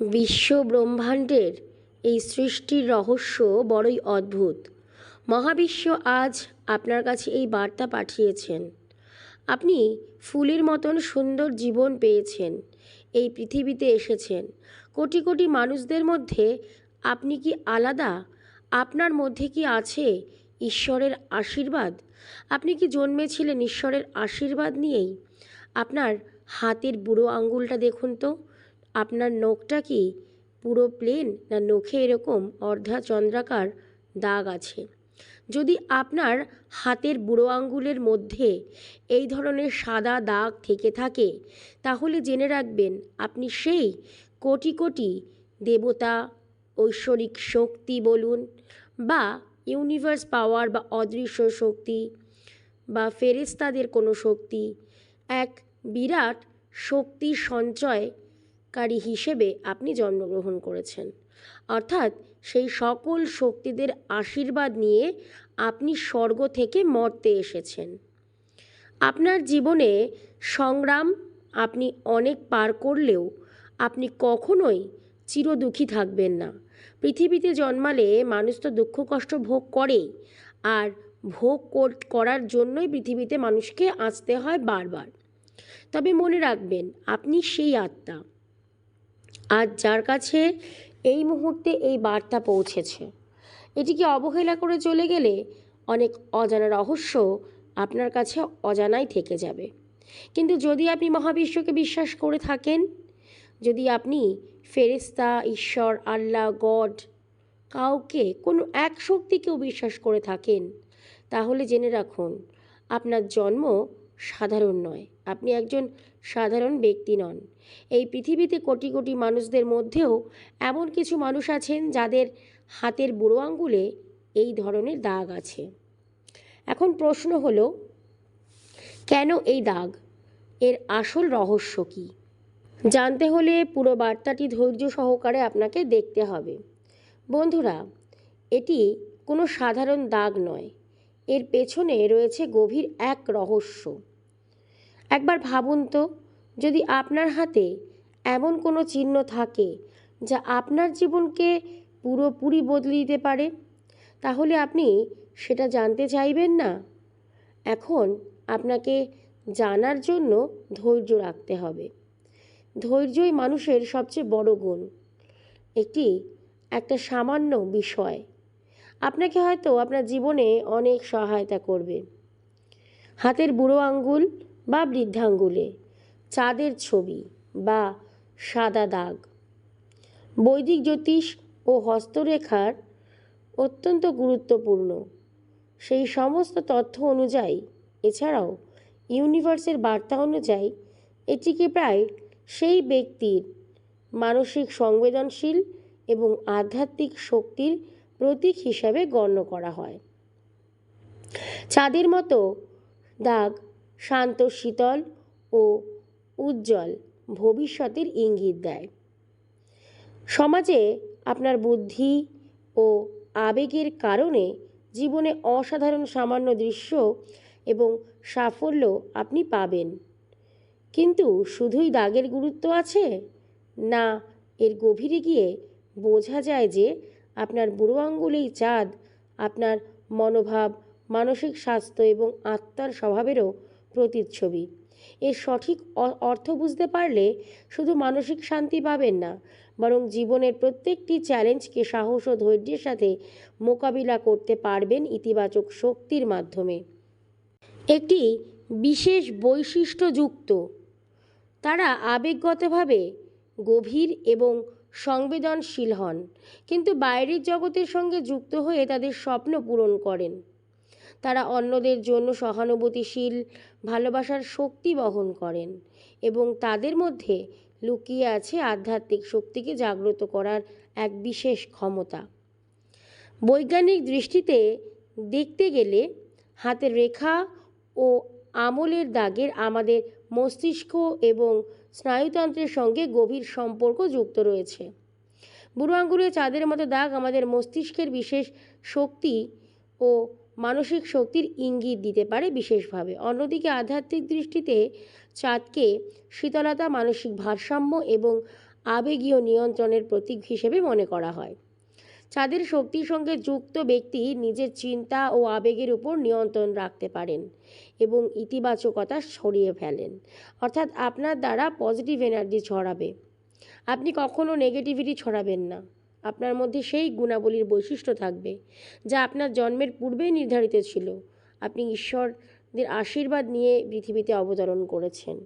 বিশ্ব ব্রহ্মাণ্ডের এই সৃষ্টির রহস্য বড়ই অদ্ভুত। মহাবিশ্ব আজ আপনার কাছে এই বার্তা পাঠিয়েছেন। আপনি ফুলের মতন সুন্দর জীবন পেয়েছেন, এই পৃথিবীতে এসেছেন। কোটি কোটি মানুষদের মধ্যে আপনি কি আলাদা? আপনার মধ্যে কি আছে ঈশ্বরের আশীর্বাদ? আপনি কি জন্মেছিলেন ঈশ্বরের আশীর্বাদ নিয়েই? আপনার হাতের বুড়ো আঙ্গুলটা দেখুন তো। আপনার নখটা কি পুরো প্লেন না নখে এরকম অর্ধা চন্দ্রাকার দাগ আছে? যদি আপনার হাতের বুড়ো আঙ্গুলের মধ্যে এই ধরনের সাদা দাগ থেকে থাকে, তাহলে জেনে রাখবেন আপনি সেই কোটি কোটি দেবতা, ঐশ্বরিক শক্তি বলুন বা ইউনিভার্স পাওয়ার বা অদৃশ্য শক্তি বা ফেরেস্তাদের কোনো শক্তি, এক বিরাট শক্তি সঞ্চয়কারী হিসেবে আপনি জন্মগ্রহণ করেছেন। অর্থাৎ সেই সকল শক্তিদের আশীর্বাদ নিয়ে আপনি স্বর্গ থেকে মর্তে এসেছেন। আপনার জীবনে সংগ্রাম আপনি অনেক পার করলেও আপনি কখনোই চিরদুখী থাকবেন না। পৃথিবীতে জন্মালে মানুষ তো দুঃখ কষ্ট ভোগ করেই, আর ভোগ করার জন্যই পৃথিবীতে মানুষকে আসতে হয় বারবার। তবে মনে রাখবেন, আপনি সেই আত্মা। আজ যার কাছে এই মুহূর্তে এই বার্তা পৌঁছেছে। এটিকে অবহেলা করে চলে গেলে অনেক অজানা রহস্য আপনার কাছে অজানাই থেকে যাবে। কিন্তু যদি আপনি মহাবিশ্বকে বিশ্বাস করে থাকেন, যদি আপনি ফেরেস্তা ঈশ্বর, আল্লাহ, গড কাউকে, কোনো এক শক্তিকেও বিশ্বাস করে থাকেন, তাহলে জেনে রাখুন, আপনার জন্ম সাধারণ নয়, আপনি একজন সাধারণ ব্যক্তি নন। এই পৃথিবীতে কোটি কোটি মানুষদের মধ্যেও এমন কিছু মানুষ আছেন যাদের হাতের বুড়ো আঙ্গুলে এই ধরনের দাগ আছে। এখন প্রশ্ন হলো, কেন এই দাগ? এর আসল রহস্য কী? জানতে হলে পুরো বার্তাটি ধৈর্য সহকারে আপনাকে দেখতে হবে। বন্ধুরা, এটি কোনো সাধারণ দাগ নয় এর পেছনে রয়েছে গভীর এক রহস্য। একবার ভাবুন তো, যদি আপনার হাতে এমন কোনো চিহ্ন থাকে যা আপনার জীবনকে পুরোপুরি বদলে দিতে পারে, তাহলে আপনি সেটা জানতে চাইবেন না। এখন আপনাকে জানার জন্য ধৈর্য রাখতে হবে। ধৈর্যই মানুষের সবচেয়ে বড় গুণ। একটি, একটা সামান্য বিষয়। আপনাকে হয়তো আপনার জীবনে অনেক সহায়তা করবে। হাতের বুড়ো আঙ্গুল বা বৃদ্ধাঙ্গুলে, চাঁদের ছবি বা সাদা দাগ। বৈদিক জ্যোতিষ ও হস্তরেখার অত্যন্ত গুরুত্বপূর্ণ। সেই সমস্ত তথ্য অনুযায়ী, এছাড়াও ইউনিভার্সের বার্তা অনুযায়ী এটিকে প্রায় সেই ব্যক্তির মানসিক সংবেদনশীল এবং আধ্যাত্মিক শক্তির প্রতীক হিসাবে গণ্য করা হয়। চাঁদের মতো দাগ শান্ত শীতল ও উজ্জ্বল ভবিষ্যতের ইঙ্গিত দেয়। সমাজে আপনার বুদ্ধি ও আবেগের কারণে জীবনে অসাধারণ সামান্য দৃশ্য এবং সাফল্য আপনি পাবেন। কিন্তু শুধুই দাগের গুরুত্ব আছে? না, এর গভীরে গিয়ে বোঝা যায় যে আপনার বুড়ো আঙ্গুলেই চাঁদ, আপনার মনোভাব, মানসিক স্বাস্থ্য এবং আত্মার স্বভাবেরও প্রতিচ্ছবি। এর সঠিক অর্থ বুঝতে পারলে শুধু মানসিক শান্তি পাবেন না, বরং জীবনের প্রত্যেকটি চ্যালেঞ্জকে সাহস ও ধৈর্যের সাথে মোকাবিলা করতে পারবেন ইতিবাচক শক্তির মাধ্যমে। একটি বিশেষ বৈশিষ্ট্যযুক্ত। তারা আবেগগতভাবে গভীর এবং সংবেদনশীল হন, কিন্তু বাইরের জগতের সঙ্গে যুক্ত হয়ে তাদের স্বপ্ন পূরণ করেন। তারা অন্যদের জন্য সহানুভূতিশীল, ভালোবাসার শক্তি বহন করেন এবং তাদের মধ্যে লুকিয়ে আছে আধ্যাত্মিক শক্তিকে জাগ্রত করার এক বিশেষ ক্ষমতা। বৈজ্ঞানিক দৃষ্টিতে দেখতে গেলে হাতের রেখা ও আমলের দাগের আমাদের মস্তিষ্ক এবং স্নায়ুতন্ত্রের সঙ্গে গভীর সম্পর্ক যুক্ত রয়েছে। বুড়ো আঙ্গুলে চাঁদের মতো দাগ আমাদের মস্তিষ্কের বিশেষ শক্তি ও মানসিক শক্তির ইঙ্গিত দিতে পারে বিশেষভাবে। অন্যদিকে আধ্যাত্মিক দৃষ্টিতে চাঁদকে শীতলতা, মানসিক ভারসাম্য এবং আবেগীয় নিয়ন্ত্রণের প্রতীক হিসেবে মনে করা হয়। চাঁদের শক্তির সঙ্গে যুক্ত ব্যক্তি নিজের চিন্তা ও আবেগের উপর নিয়ন্ত্রণ রাখতে পারেন এবং ইতিবাচকতা সরিয়ে ফেলেন। অর্থাৎ আপনার দ্বারা পজিটিভ এনার্জি ছড়াবে। আপনি কখনও নেগেটিভিটি ছড়াবেন না। আপনার মধ্যে সেই গুণাবলীর বৈশিষ্ট্য থাকবে যা আপনার জন্মের পূর্বেই নির্ধারিত ছিল। আপনি ঈশ্বরদের আশীর্বাদ নিয়ে পৃথিবীতে অবতরণ করেছেন।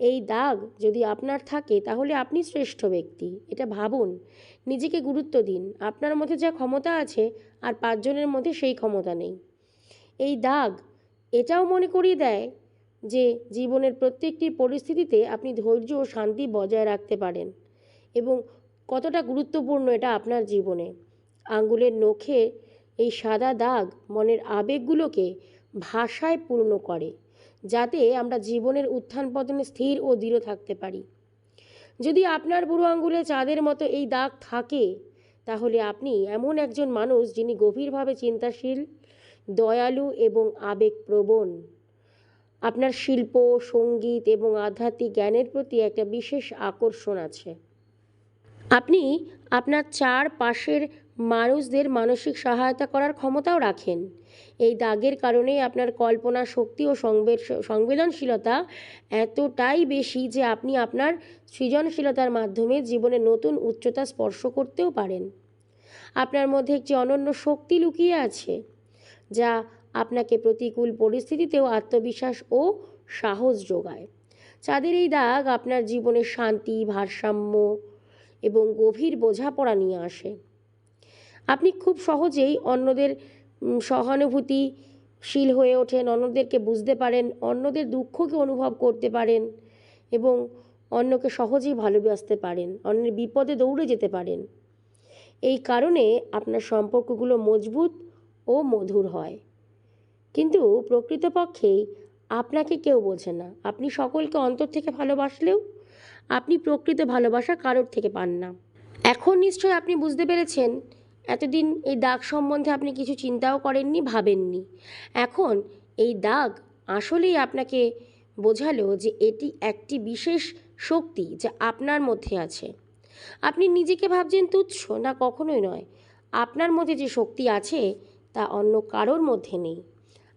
এই দাগ যদি আপনার থাকে, তাহলে আপনি শ্রেষ্ঠ ব্যক্তি। এটা ভাবুন। নিজেকে গুরুত্ব দিন। আপনার মধ্যে যা ক্ষমতা আছে, আর পাঁচজনের মধ্যে সেই ক্ষমতা নেই। এই দাগ এটাও মনে করিয়ে দেয় যে জীবনের প্রত্যেকটি পরিস্থিতিতে আপনি ধৈর্য ও শান্তি বজায় রাখতে পারেন এবং কতটা গুরুত্বপূর্ণ এটা আপনার জীবনে। আঙ্গুলের নখে এই সাদা দাগ মনের আবেগগুলোকে ভাষায় পূর্ণ করে, যাতে আমরা জীবনের উত্থান পতনে স্থির ও দৃঢ় থাকতে পারি। যদি আপনার বুড়ো আঙ্গুলে চাঁদের মতো এই দাগ থাকে, তাহলে আপনি এমন একজন মানুষ যিনি গভীরভাবে চিন্তাশীল, দয়ালু এবং আবেগপ্রবণ। আপনার শিল্প, সংগীত এবং আধ্যাত্মিক জ্ঞানের প্রতি একটা বিশেষ আকর্ষণ আছে। আপনি আপনার চার পাশের মানুষদের মানসিক সহায়তা করার ক্ষমতাও রাখেন। এই দাগের কারণে আপনার কল্পনা শক্তি ও সংবেদনশীলতা এতটাই বেশি যে আপনি আপনার সৃজনশীলতার মাধ্যমে জীবনে নতুন উচ্চতা স্পর্শ করতেও পারেন। আপনার মধ্যে একটি অনন্য শক্তি লুকিয়ে আছে, যা আপনাকে প্রতিকূল পরিস্থিতিতেও আত্মবিশ্বাস ও সাহস যোগায়। চাঁদের এই দাগ আপনার জীবনে শান্তি, ভারসাম্য এবং গভীর বোঝাপড়া নিয়ে আসে। আপনি খুব সহজেই অন্যদের সহানুভূতিশীল হয়ে ওঠেন, অন্যদেরকে বুঝতে পারেন, অন্যদের দুঃখকে অনুভব করতে পারেন এবং অন্যকে সহজেই ভালোবাসতে পারেন, অন্যের বিপদে দৌড়ে যেতে পারেন। এই কারণে আপনার সম্পর্কগুলো মজবুত ও মধুর হয়। কিন্তু প্রকৃতপক্ষেই আপনাকে কেউ বোঝে না। আপনি সকলকে অন্তর থেকে ভালোবাসলেও আপনি প্রকৃত ভালোবাসা কারোর থেকে পান না। এখন নিশ্চয় আপনি বুঝতে পেরেছেন এতদিন এই দাগ সম্বন্ধে আপনি কিছু চিন্তাও করেননি, ভাবেননি। এখন এই দাগ আসলেই আপনাকে বোঝালো যে এটি একটি বিশেষ শক্তি যা আপনার মধ্যে আছে। আপনি নিজেকে ভাবছেন তুচ্ছ না কখনোই নয়। আপনার মধ্যে যে শক্তি আছে, তা অন্য কারোর মধ্যে নেই।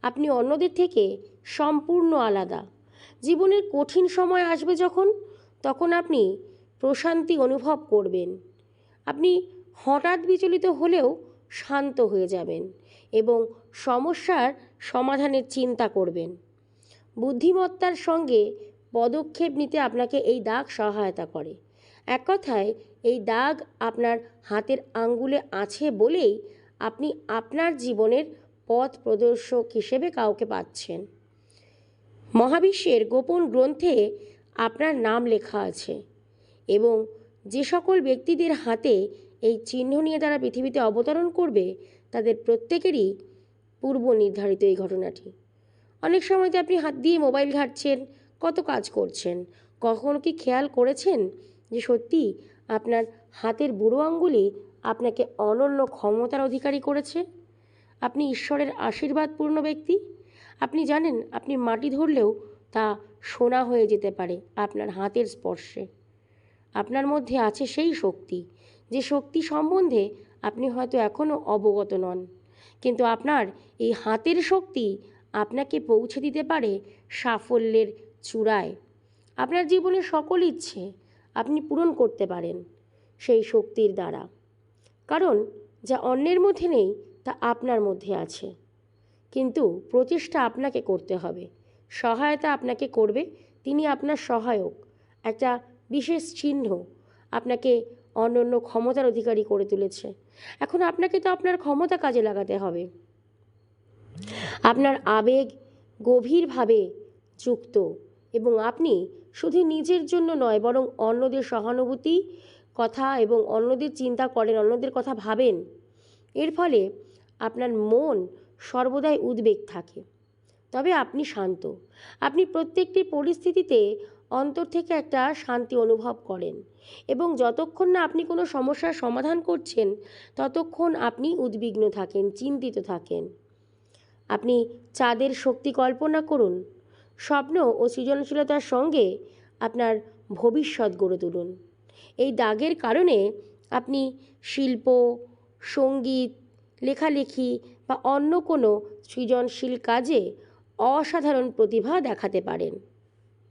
আপনি অন্যদের থেকে সম্পূর্ণ আলাদা। জীবনের কঠিন সময় আসবে যখন, তখন আপনি প্রশান্তি অনুভব করবেন। আপনি হঠাৎ বিচলিত হলেও শান্ত হয়ে যাবেন এবং সমস্যার সমাধানের চিন্তা করবেন। বুদ্ধিমত্তার সঙ্গে পদক্ষেপ নিতে আপনাকে এই দাগ সহায়তা করে। এক কথায়, এই দাগ আপনার হাতের আঙ্গুলে আছে বলেই আপনি আপনার জীবনের পথ প্রদর্শক হিসেবে কাউকে পাচ্ছেন। মহাবিশ্বের গোপন গ্রন্থে আপনার নাম লেখা আছে এবং যে সকল ব্যক্তিদের হাতে এই চিহ্ন নিয়ে তারা পৃথিবীতে অবতরণ করবে, তাদের প্রত্যেকেরই পূর্ব নির্ধারিত এই ঘটনাটি। অনেক সময় তো আপনি হাত দিয়ে মোবাইল ঘাঁটছেন, কত কাজ করছেন, কখনো কি খেয়াল করেছেন যে সত্যি আপনার হাতের বুড়ো আঙ্গুলি আপনাকে অনন্য ক্ষমতার অধিকারী করেছে? আপনি ঈশ্বরের আশীর্বাদপূর্ণ ব্যক্তি। আপনি জানেন, আপনি মাটি ধরলেও তা সোনা হয়ে যেতে পারে আপনার হাতের স্পর্শে। আপনার মধ্যে আছে সেই শক্তি যে শক্তি সম্বন্ধে আপনি হয়তো এখনও অবগত নন। কিন্তু আপনার এই হাতের শক্তি আপনাকে পৌঁছে দিতে পারে সাফল্যের চূড়ায়। আপনার জীবনের সকল ইচ্ছে আপনি পূরণ করতে পারেন সেই শক্তির দ্বারা। কারণ যা অন্যের মধ্যে নেই, তা আপনার মধ্যে আছে। কিন্তু প্রচেষ্টা আপনাকে করতে হবে। সহায়তা আপনাকে করবে, তিনি আপনার সহায়ক। একটা বিশেষ চিহ্ন আপনাকে অনন্য ক্ষমতার অধিকারী করে তুলেছে। এখন আপনাকে তো আপনার ক্ষমতা কাজে লাগাতে হবে। আপনার আবেগ গভীরভাবে যুক্ত এবং আপনি শুধু নিজের জন্য নয়, বরং অন্যদের সহানুভূতি, কথা এবং অন্যদের চিন্তা করেন, অন্যদের কথা ভাবেন। এর ফলে আপনার মন সর্বদাই উদ্বেগ থাকে। তবে আপনি শান্ত। আপনি প্রত্যেকটি পরিস্থিতিতে অন্তর থেকে একটা শান্তি অনুভব করেন এবং যতক্ষণ না আপনি কোনো সমস্যার সমাধান করছেন, ততক্ষণ আপনি উদ্বিগ্ন থাকেন, চিন্তিত থাকেন। আপনি চাঁদের শক্তি কল্পনা করুন, স্বপ্ন ও সৃজনশীলতার সঙ্গে আপনার ভবিষ্যৎ গড়ে তুলুন। এই দাগের কারণে আপনি শিল্প, সংগীত, লেখালেখি বা অন্য কোনো সৃজনশীল কাজে অসাধারণ প্রতিভা দেখাতে পারেন।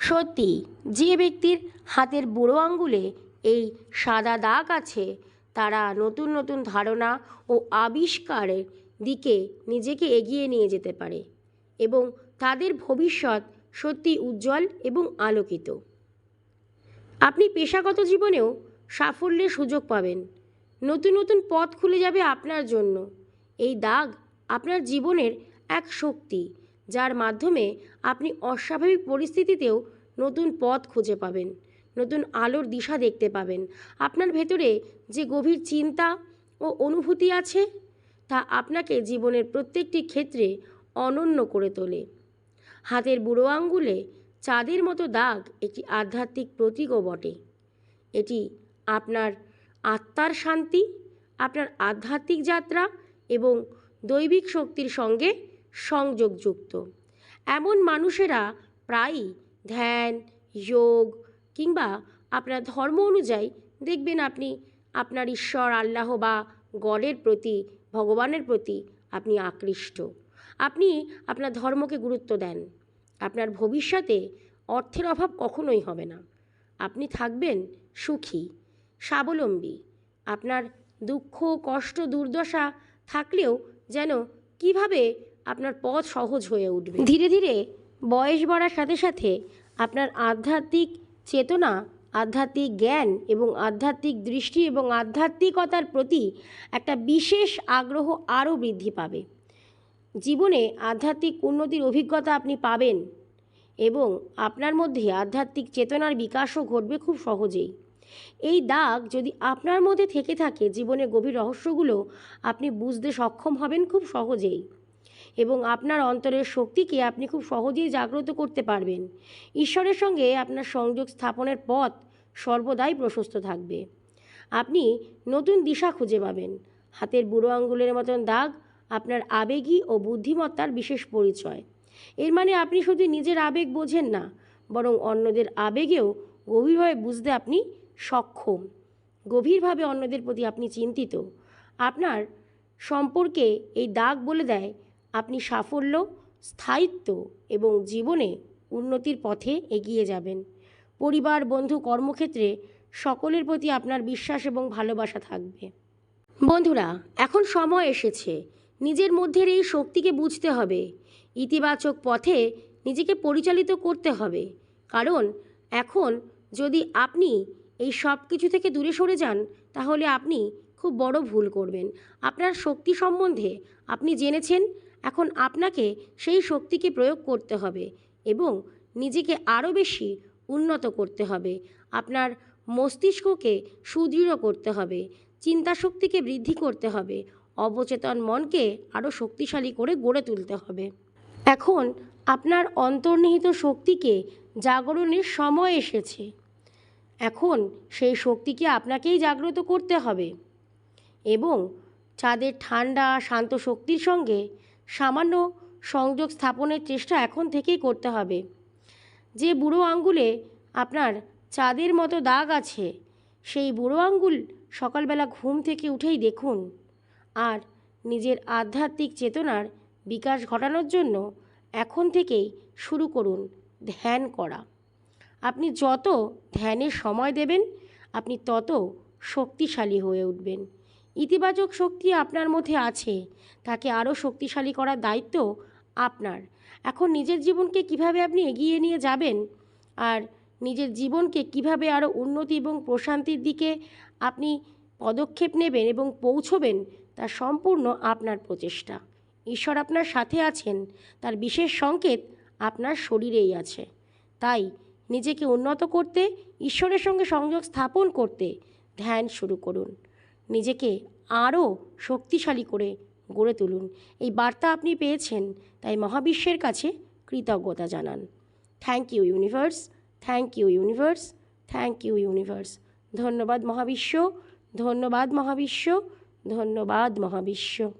সত্যি, যে ব্যক্তির হাতের বুড়ো আঙ্গুলে এই সাদা দাগ আছে, তারা নতুন নতুন ধারণা ও আবিষ্কারের দিকে নিজেকে এগিয়ে নিয়ে যেতে পারে এবং তাদের ভবিষ্যৎ সত্যি উজ্জ্বল এবং আলোকিত। আপনি পেশাগত জীবনেও সাফল্যের সুযোগ পাবেন। নতুন নতুন পথ খুলে যাবে আপনার জন্য। এই দাগ আপনার জীবনের এক শক্তি যার মাধ্যমে আপনি অস্বাভাবিক পরিস্থিতিতেও নতুন পথ খুঁজে পাবেন, নতুন আলোর দিশা দেখতে পাবেন। আপনার ভেতরে যে গভীর চিন্তা ও অনুভূতি আছে, তা আপনাকে জীবনের প্রত্যেকটি ক্ষেত্রে অনন্য করে তোলে। হাতের বুড়ো আঙ্গুলে চাঁদের মতো দাগ একটি আধ্যাত্মিক প্রতীকও বটে। এটি আপনার আত্মার শান্তি, আপনার আধ্যাত্মিক যাত্রা এবং দৈবিক শক্তির সঙ্গে সংযোগযুক্ত। এমন মানুষেরা প্রায়ই ধ্যান, যোগ কিংবা আপনার ধর্ম অনুযায়ী দেখবেন আপনি আপনার ঈশ্বর, আল্লাহ বা গডের প্রতি, ভগবানের প্রতি আপনি আকৃষ্ট। আপনি আপনার ধর্মকে গুরুত্ব দেন। আপনার ভবিষ্যতে অর্থের অভাব কখনোই হবে না। আপনি থাকবেন সুখী, স্বাবলম্বী। আপনার দুঃখ, কষ্ট, দুর্দশা থাকলেও যেন কীভাবে আপনার পথ সহজ হয়ে উঠবে। ধীরে ধীরে বয়স বাড়ার সাথে সাথে আপনার আধ্যাত্মিক চেতনা, আধ্যাত্মিক জ্ঞান এবং আধ্যাত্মিক দৃষ্টি এবং আধ্যাত্মিকতার প্রতি একটা বিশেষ আগ্রহ আরও বৃদ্ধি পাবে। জীবনে আধ্যাত্মিক উন্নতির অভিজ্ঞতা আপনি পাবেন এবং আপনার মধ্যে আধ্যাত্মিক চেতনার বিকাশও ঘটবে খুব সহজেই। এই দাগ যদি আপনার মধ্যে থেকে থাকে, জীবনের গভীর রহস্যগুলো আপনি বুঝতে সক্ষম হবেন খুব সহজেই। এবং আপনার অন্তরের শক্তিকে আপনি খুব সহজেই জাগ্রত করতে পারবেন। ঈশ্বরের সঙ্গে আপনার সংযোগ স্থাপনের পথ সর্বদাই প্রশস্ত থাকবে। আপনি নতুন দিশা খুঁজে পাবেন। হাতের বুড়ো আঙ্গুলের মতন দাগ, আপনার আবেগী ও বুদ্ধিমত্তার বিশেষ পরিচয়। এর মানে আপনি শুধু নিজের আবেগ বোঝেন না, বরং অন্যদের আবেগেও গভীরভাবে বুঝতে আপনি সক্ষম। গভীরভাবে অন্যদের প্রতি আপনি চিন্তিত। আপনার সম্পর্কে এই দাগ বলে দেয় আপনি সাফল্য, স্থায়িত্ব এবং জীবনে উন্নতির পথে এগিয়ে যাবেন। পরিবার, বন্ধু, কর্মক্ষেত্রে সকলের প্রতি আপনার বিশ্বাস এবং ভালোবাসা থাকবে। বন্ধুরা, এখন সময় এসেছে। নিজের মধ্যের এই শক্তিকে বুঝতে হবে। ইতিবাচক পথে নিজেকে পরিচালিত করতে হবে। কারণ এখন যদি আপনি এই সব কিছু থেকে দূরে সরে যান, তাহলে আপনি খুব বড় ভুল করবেন। আপনার শক্তি সম্বন্ধে আপনি জেনেছেন এখন আপনাকে সেই শক্তিকে প্রয়োগ করতে হবে এবং নিজেকে আরও বেশি উন্নত করতে হবে। আপনার মস্তিষ্ককে সুদৃঢ় করতে হবে চিন্তা শক্তিকে বৃদ্ধি করতে হবে, অবচেতন মনকে আরও শক্তিশালী করে গড়ে তুলতে হবে। এখন আপনার অন্তর্নিহিত শক্তিকে জাগরণের সময় এসেছে। এখন সেই শক্তিকে আপনাকেই জাগ্রত করতে হবে এবং চাঁদের ঠান্ডা, শান্ত শক্তির সঙ্গে সামান্য সংযোগ স্থাপনের চেষ্টা এখন থেকেই করতে হবে। যে বুড়ো আঙ্গুলে আপনার চাঁদের মতো দাগ আছে, সেই বুড়ো আঙ্গুল সকালবেলা ঘুম থেকে উঠেই দেখুন। আর নিজের আধ্যাত্মিক চেতনার বিকাশ ঘটানোর জন্য এখন থেকেই শুরু করুন ধ্যান করা। আপনি যত ধ্যানের সময় দেবেন, আপনি তত শক্তিশালী হয়ে উঠবেন। ইতিবাচক শক্তি আপনার মধ্যে আছে। তাকে আরও শক্তিশালী করার দায়িত্ব আপনার। এখন নিজের জীবনকে কীভাবে আপনি এগিয়ে নিয়ে যাবেন? আর নিজের জীবনকে কীভাবে আরও উন্নতি এবং প্রশান্তির দিকে আপনি পদক্ষেপ নেবেন এবং পৌঁছবেন, তা সম্পূর্ণ আপনার প্রচেষ্টা। ঈশ্বর আপনার সাথে আছেন, তার বিশেষ সংকেত আপনার শরীরেই আছে। তাই নিজেকে উন্নত করতে, ঈশ্বরের সঙ্গে সংযোগ স্থাপন করতে ধ্যান শুরু করুন। নিজেকে আরও শক্তিশালী করে গড়ে তুলুন। এই বার্তা আপনি পেয়েছেন, তাই মহাবিশ্বের কাছে কৃতজ্ঞতা জানান। Thank you universe thank you universe thank you universe ধন্যবাদ মহাবিশ্ব ধন্যবাদ মহাবিশ্ব ধন্যবাদ মহাবিশ্ব।